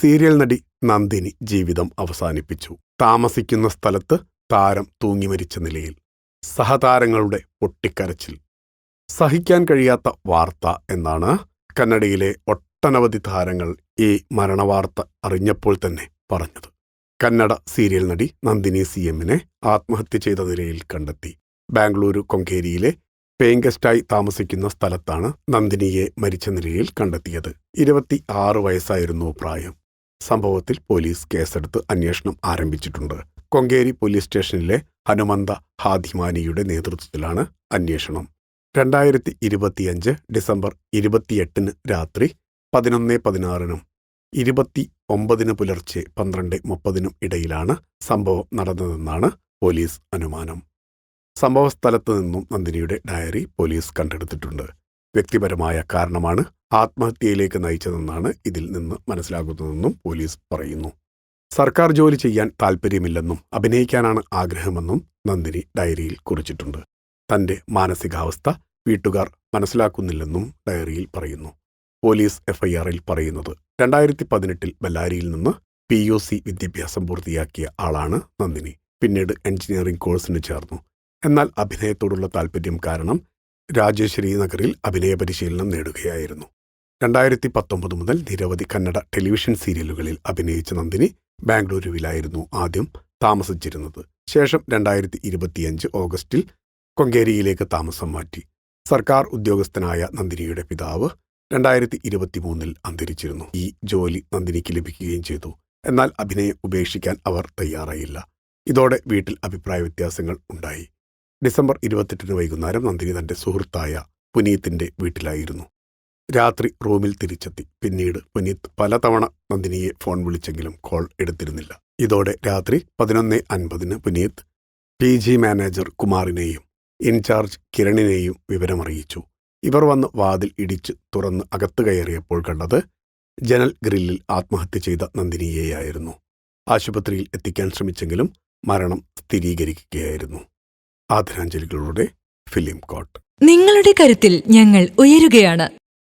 Serial നടി നന്ദിനി ജീവിതം അവസാനിപ്പിച്ചു. താമസിക്കുന്ന സ്ഥലത്ത് താരം തൂങ്ങി മരിച്ച നിലയിൽ. സഹതാരങ്ങളുടെ പൊട്ടിക്കരച്ചിൽ. സഹിക്കാൻ കഴിയാത്ത വാർത്ത എന്നാണ് കന്നഡയിലെ ഒട്ടനവധി താരങ്ങൾ ഈ മരണവാർത്ത അറിഞ്ഞപ്പോൾ തന്നെ പറഞ്ഞത്. കന്നഡ സീരിയൽ നടി നന്ദിനി സി എമ്മിനെ ആത്മഹത്യ ചെയ്ത നിലയിൽ കണ്ടെത്തി. ബാംഗ്ലൂരു കൊങ്കേരിയിലെ പേങ്കസ്റ്റായി താമസിക്കുന്ന സ്ഥലത്താണ് നന്ദിനിയെ മരിച്ച നിലയിൽ കണ്ടെത്തിയത്. ഇരുപത്തി ആറ് വയസ്സായിരുന്നു പ്രായം. സംഭവത്തിൽ പോലീസ് കേസെടുത്ത് അന്വേഷണം ആരംഭിച്ചിട്ടുണ്ട്. കൊങ്കേരി പോലീസ് സ്റ്റേഷനിലെ ഹനുമന്ത ഹാദിമാനിയുടെ നേതൃത്വത്തിലാണ് അന്വേഷണം. രണ്ടായിരത്തി ഇരുപത്തിയഞ്ച് ഡിസംബർ ഇരുപത്തിയെട്ടിന് രാത്രി പതിനൊന്ന് പതിനാറിനും ഇരുപത്തി ഒമ്പതിന് പുലർച്ചെ പന്ത്രണ്ട് മുപ്പതിനും ഇടയിലാണ് സംഭവം നടന്നതെന്നാണ് പോലീസ് അനുമാനം. സംഭവസ്ഥലത്ത് നിന്നും നന്ദിനിയുടെ ഡയറി പോലീസ് കണ്ടെടുത്തിട്ടുണ്ട്. വ്യക്തിപരമായ കാരണമാണ് ആത്മഹത്യയിലേക്ക് നയിച്ചതെന്നാണ് ഇതിൽ നിന്ന് മനസ്സിലാകുന്നതെന്നും പോലീസ് പറയുന്നു. സർക്കാർ ജോലി ചെയ്യാൻ താൽപ്പര്യമില്ലെന്നും അഭിനയിക്കാനാണ് ആഗ്രഹമെന്നും നന്ദിനി ഡയറിയിൽ കുറിച്ചിട്ടുണ്ട്. തന്റെ മാനസികാവസ്ഥ വീട്ടുകാർ മനസ്സിലാക്കുന്നില്ലെന്നും ഡയറിയിൽ പറയുന്നു. പോലീസ് എഫ്ഐആറിൽ പറയുന്നത് രണ്ടായിരത്തി പതിനെട്ടിൽ ബല്ലാരിയിൽ നിന്ന് പി യു സി വിദ്യാഭ്യാസം പൂർത്തിയാക്കിയ ആളാണ് നന്ദിനി. പിന്നീട് എഞ്ചിനീയറിംഗ് കോഴ്സിന് ചേർന്നു. എന്നാൽ അഭിനയത്തോടുള്ള താൽപ്പര്യം കാരണം രാജേശ്വരി നഗറിൽ അഭിനയ പരിശീലനം നേടുകയായിരുന്നു. രണ്ടായിരത്തി പത്തൊമ്പത് മുതൽ നിരവധി കന്നഡ ടെലിവിഷൻ സീരിയലുകളിൽ അഭിനയിച്ച നന്ദിനി ബാംഗ്ലൂരുവിലായിരുന്നു ആദ്യം താമസിച്ചിരുന്നത്. ശേഷം രണ്ടായിരത്തി ഇരുപത്തിയഞ്ച് ഓഗസ്റ്റിൽ കൊങ്കേരിയിലേക്ക് താമസം മാറ്റി. സർക്കാർ ഉദ്യോഗസ്ഥനായ നന്ദിനിയുടെ പിതാവ് രണ്ടായിരത്തി ഇരുപത്തിമൂന്നിൽ അന്തരിച്ചിരുന്നു. ഈ ജോലി നന്ദിനിക്ക് ലഭിക്കുകയും ചെയ്തു. എന്നാൽ അഭിനയം ഉപേക്ഷിക്കാൻ അവർ തയ്യാറായില്ല. ഇതോടെ വീട്ടിൽ അഭിപ്രായ വ്യത്യാസങ്ങൾ ഉണ്ടായി. ഡിസംബർ ഇരുപത്തെട്ടിന് വൈകുന്നേരം നന്ദിനി തന്റെ സുഹൃത്തായ പുനീത്തിന്റെ വീട്ടിലായിരുന്നു. രാത്രി റൂമിൽ തിരിച്ചെത്തി. പിന്നീട് പുനീത് പലതവണ നന്ദിനിയെ ഫോൺ വിളിച്ചെങ്കിലും കോൾ എടുത്തിരുന്നില്ല. ഇതോടെ രാത്രി പതിനൊന്ന് അൻപതിന് പുനീത് പി ജി മാനേജർ കുമാറിനെയും ഇൻചാർജ് കിരണിനെയും വിവരമറിയിച്ചു. ഇവർ വന്ന് വാതിൽ ഇടിച്ച് തുറന്ന് അകത്ത് കയറിയപ്പോൾ കണ്ടത് ജനൽ ഗ്രില്ലിൽ ആത്മഹത്യ ചെയ്ത നന്ദിനിയെയായിരുന്നു. ആശുപത്രിയിൽ എത്തിക്കാൻ ശ്രമിച്ചെങ്കിലും മരണം സ്ഥിരീകരിക്കുകയായിരുന്നു. ആദരാഞ്ജലികളുടെ ഫിലിം കോട്ട്. നിങ്ങളുടെ കരുത്തിൽ ഞങ്ങൾ ഉയരുകയാണ്.